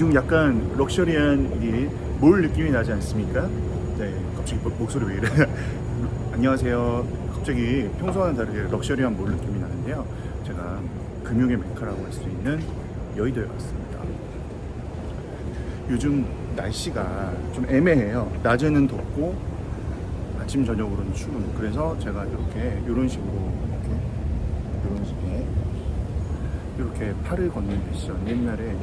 지금 약간 럭셔리한 이몰 느낌이 나지 않습니까? 네, 갑자기 목- 목소리 왜 이래? 안녕하세요. 갑자기 평소와는 다르게 럭셔리한 몰 느낌이 나는데요. 제가 금융의 메카라고 할 수 있는 여의도에 왔습니다. 요즘 날씨가 좀 애매해요. 낮에는 덥고 아침 저녁으로는 추운. 그래서 제가 이렇게 이런 식으로 이렇게 이런 식의 이렇게 팔을 걷는 패션 옛날에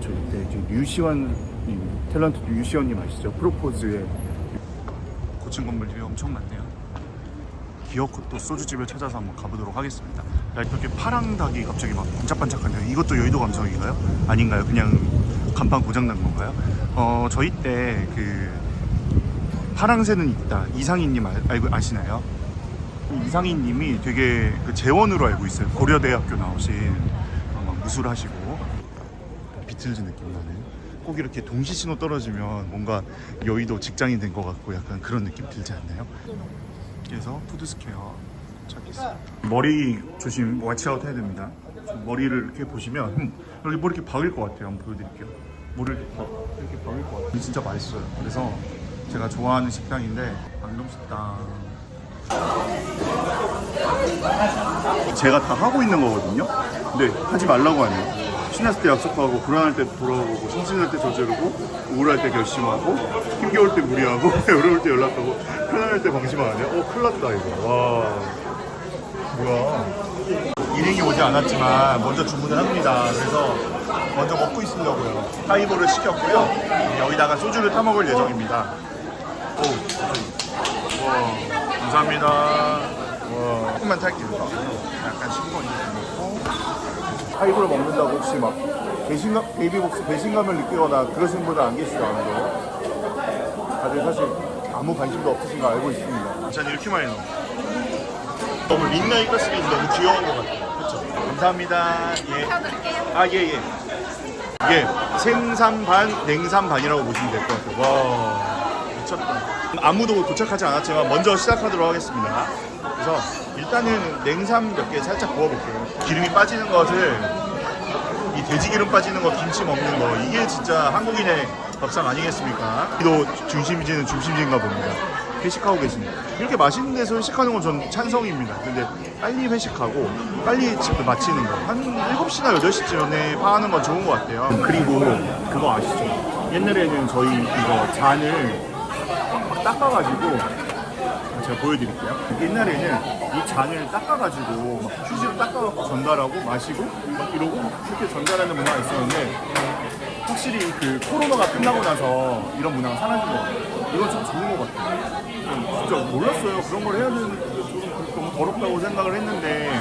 저 그때 이제 류시원 님 탤런트 류시원 님 아시죠? 프로포즈의 고층 건물들이 엄청 많네요. 기어코 또 소주집을 찾아서 한번 가보도록 하겠습니다. 야, 이렇게 파랑 닭이 갑자기 막 반짝반짝하네요. 이것도 여의도 감성인가요? 아닌가요? 그냥 간판 고장 난 건가요? 어 저희 때 그 파랑새는 있다 이상희님 알, 알고 아시나요? 이상희님이 되게 그 재원으로 알고 있어요. 고려대학교 나오신 어, 막 무술 하시고 비틀즈 느낌 나는. 꼭 이렇게 동시 신호 떨어지면 뭔가 여의도 직장인 된것 같고 약간 그런 느낌 들지 않나요? 그래서 푸드스퀘어 찾겠습니다. 머리 조심 와치아웃 해야 됩니다. 좀 머리를 이렇게 보시면 음, 여기 뭐 이렇게 박을 것 같아요. 한번 보여드릴게요. 뭐를 이렇게, 박을 것 같아요. 진짜 맛있어요. 그래서 제가 좋아하는 식당인데 방금 식당. 제가 다 하고 있는 거거든요. 근데 하지 말라고 하네요. 신났을 때 약속하고 불안할 때 돌아오고 심심할 때 저지르고 우울할 때 결심하고 힘겨울 때 무리하고 어려울 때 연락하고 편안할 때 방심하네. 어 큰일 났다 이거. 와 뭐야. 일행이 오지 않았지만 먼저 주문을 합니다. 그래서 먼저 먹고 있으려고요. 하이볼을 시켰고요. 여기다가 소주를 타 먹을 예정입니다. 오, 와, 감사합니다. 와, 조금만 탈게요. 약간 싱거운 먹고. 하이볼을 먹는다고 혹시 막 배신감, 베이비복스 배신감을 느끼거나 그러신 분은 안 계시죠, 아무도. 다들 사실 아무 관심도 없으신 거 알고 있습니다. 전 이렇게 많이 넣어. 너무 린나이 가스비 너무 귀여운 것 같아요. 그렇죠? 감사합니다. 예. 아, 예, 예. 이게 생산 반, 냉산 반이라고 보시면 될 것 같아요. 와, 미쳤다. 아무도 도착하지 않았지만 먼저 시작하도록 하겠습니다. 그래서 일단은 냉삼 몇 개 살짝 구워볼게요. 기름이 빠지는 것을 이 돼지 기름 빠지는 거, 김치 먹는 거 이게 진짜 한국인의 밥상 아니겠습니까? 또 중심지는 중심지인가 봅니다. 회식하고 계십니다. 이렇게 맛있는 데서 회식하는 건 전 찬성입니다. 근데 빨리 회식하고 빨리 집을 마치는 거. 한 7시나 8시 전에 파는 건 좋은 것 같아요. 그리고 그거 아시죠? 옛날에는 저희 이거 잔을 막 닦아가지고 제가 보여드릴게요. 옛날에는 이 잔을 닦아가지고 막 휴지로 닦아갖고 전달하고 마시고 막 이러고 그렇게 전달하는 문화가 있었는데 확실히 그 코로나가 끝나고 나서 이런 문화가 사라진 것 같아요. 이건 참 좋은 것 같아요. 음, 진짜 몰랐어요. 그런 걸 해야 되는데 좀 너무 더럽다고 생각을 했는데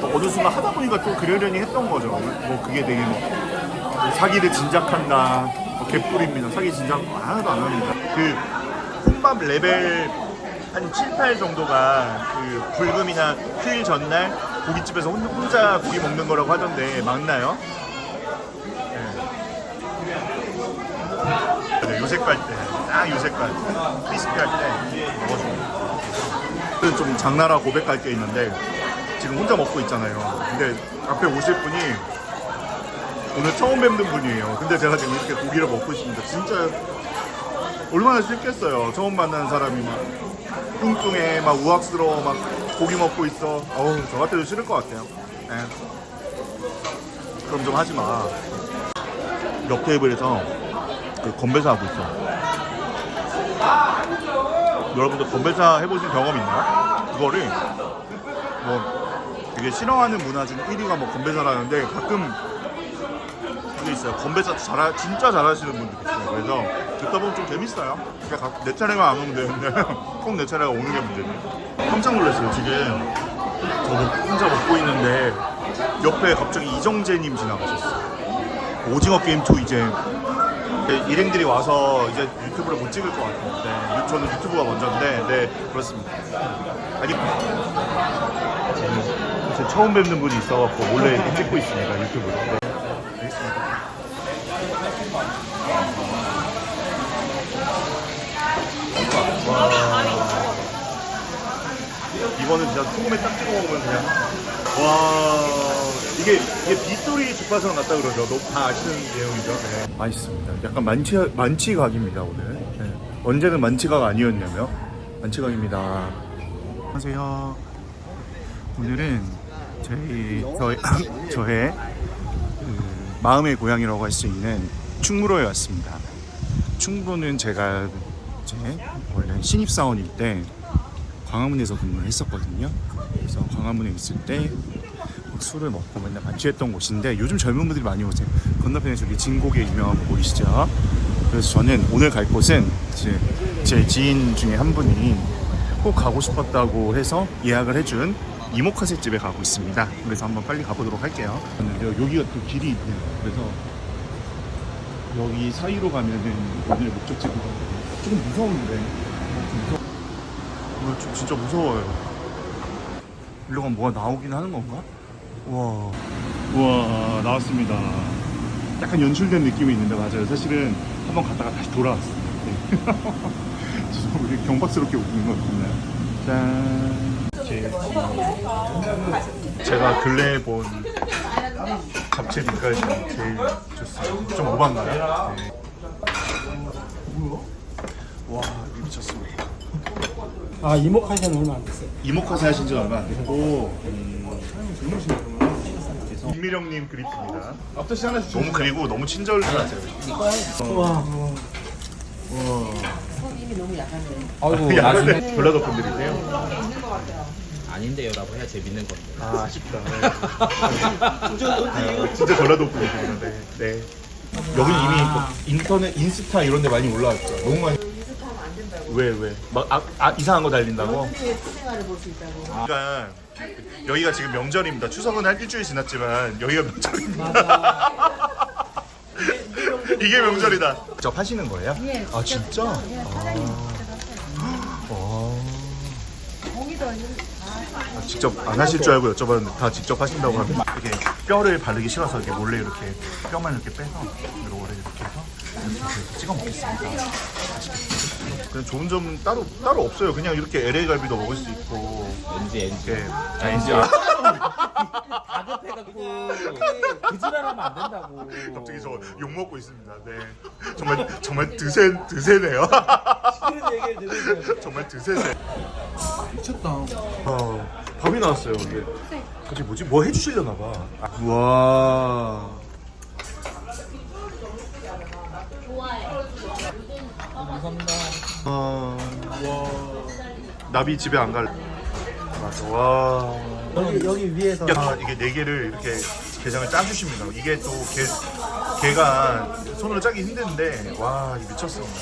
또 어느 순간 하다 보니까 또 그러려니 했던 거죠. 뭐 그게 되게 뭐 사기를 진작한다, 뭐 개뿔입니다. 사기 진작 하나도 안 합니다. 그 혼밥 레벨 한 7, 8 정도가 그 불금이나 휴일 전날 고깃집에서 혼- 혼자 고기 먹는 거라고 하던데 맞나요? 네, 요색 갈 때, 딱 요색 갈 때, 크리스피 할때 먹어줍니다. 그좀 장나라 고백할 게 있는데 지금 혼자 먹고 있잖아요. 근데 앞에 오실 분이 오늘 처음 뵙는 분이에요. 근데 제가 지금 이렇게 고기를 먹고 있습니다. 진짜 얼마나 싫겠어요. 처음 만나는 사람이 막 뚱뚱해, 막 우악스러워, 막 고기 먹고 있어. 어우, 저 같아도 싫을 것 같아요. 네. 그럼 좀 하지 마. 옆 테이블에서 그 건배사 하고 있어. 여러분들 건배사 해보신 경험 있나요? 그거를 뭐 되게 싫어하는 문화 중 1위가 뭐 건배사라는데 가끔 그게 있어요. 건배사 잘 진짜 잘하시는 분들 있어요. 그래서 듣다 보면 좀 재밌어요. 그러니까 각- 내 차례만 안 오면 되는데 꼭 내 차례가 오는 게 문제네. 깜짝 놀랐어요. 지금 저뭐 혼자 먹고 있는데 옆에 갑자기 이정재님 지나가셨어요. 오징어 게임 2 이제 일행들이 와서 이제 유튜브를 못 찍을 것. 네, 유- 저는 유튜브가 먼저인데, 네 그렇습니다. 아니, 음, 제 처음 뵙는 분이 있어갖고 몰래 찍고 있습니다 유튜브로. 네. 이거는 진짜 소금에 딱 찍어 먹으면 그냥 와 이게 이게 빗소리 주파수랑 같다 그러죠. 너무 다 아시는 내용이죠. 네. 맛있습니다. 약간 만치 만치각입니다 오늘. 네. 언제는 만치각 아니었냐며 만치각입니다. 안녕하세요. 오늘은 저희 저의 저의 그 마음의 고향이라고 할 수 있는 충무로에 왔습니다. 충무로는 제가 이제 원래 신입사원일 때 광화문에서 근무를 했었거든요. 그래서 광화문에 있을 때막 술을 먹고 맨날 만취했던 곳인데 요즘 젊은 분들이 많이 오세요. 건너편에 저기 진곡에 유명한 거 보이시죠? 그래서 저는 오늘 갈 곳은 이제 제 지인 중에 한 분이 꼭 가고 싶었다고 해서 예약을 해준 이모카세 집에 가고 있습니다. 그래서 한번 빨리 가보도록 할게요. 여기가 또 길이 있네요. 그래서 여기 사이로 가면은 오늘 목적지가 조금 무서운데 무서워. 어, 좀 진짜 무서워요. 일로 가면 뭐가 나오긴 하는 건가? 와, 와 나왔습니다. 약간 연출된 느낌이 있는데 맞아요. 사실은 한번 갔다가 다시 돌아왔어요. 네. 저 우리 경박스럽게 웃는 것 같나요? 짠. 제, 제가 근래에 본 잡채 중에 제일 좋습니다. 좀 오반가요? 네. 와, 미쳤습니다. 아 이목하시는 얼마 안 됐어요. 이모카세 하신 지 얼마 안 됐고 김미령님 그리프입니다. 앞도 시 하나 너무 그리고 너무 친절하세요. 와. 아이고 야, 나중에 근데 전라도 분들이세요? 아닌데요라고 해야 재밌는 건데. 아 아쉽다. 아, 진짜 전라도 분이시구나. 네. 네. 여기 이미 뭐 인터넷 인스타 이런 데 많이 올라왔죠. 너무 많이. 왜 왜? 막 아, 아, 이상한 거 달린다고? 그러니까 여기가 지금 명절입니다. 추석은 한 일주일 지났지만 여기가 명절입니다. 이게 명절이다. 직접 하시는 거예요? 예, 아 진짜? 아. 아. 아, 직접 안 하실 줄 알고 여쭤봤는데 다 직접 하신다고 하면 이렇게 뼈를 바르기 싫어서 이렇게 몰래 이렇게 뼈만 이렇게 빼서 이렇게 이렇게 해서 이렇게 해서 찍어 먹겠습니다. 그냥 좋은 점은 따로 따로 없어요. 그냥 이렇게 LA 갈비도 먹을 수 있고 엔지 엔지. 이렇게 아, 이제 다급해갖고 그지랄하면 안 된다고. 갑자기 저 욕 먹고 있습니다. 네, 정말 정말 드세 드세네요. 정말 드세세. 미쳤다. 어, 밥이 나왔어요. 이게 갑자기 뭐지? 뭐 해주시려나 봐. 아, 와. 감사합니다. 아, 와. 나비 집에 안 갈래. 맞아. 와. 여기 여기 위에서 야, 이게 네 개를 이렇게 게장을 짜주십니다. 이게 또 게, 게가 손으로 짜기 힘든데 와 이거 미쳤습니다.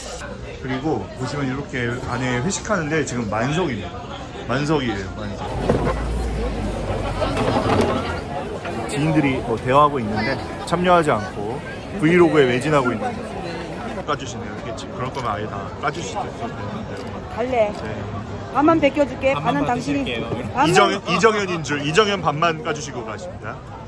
그리고 보시면 이렇게 안에 회식하는데 지금 만석입니다. 만석이에요, 만석. 지인들이 뭐 대화하고 있는데 참여하지 않고 브이로그에 매진하고 있는 거. 까주시네요. 이게 지금 그럴 거면 아예 다 까주실 수 있었는데. 갈래. 네. 반만 벗겨줄게. 반만 반은 당신이. 받으실게요. 반만- 이정, 이정현인 줄 이정현 반만 까주시고 가십니다.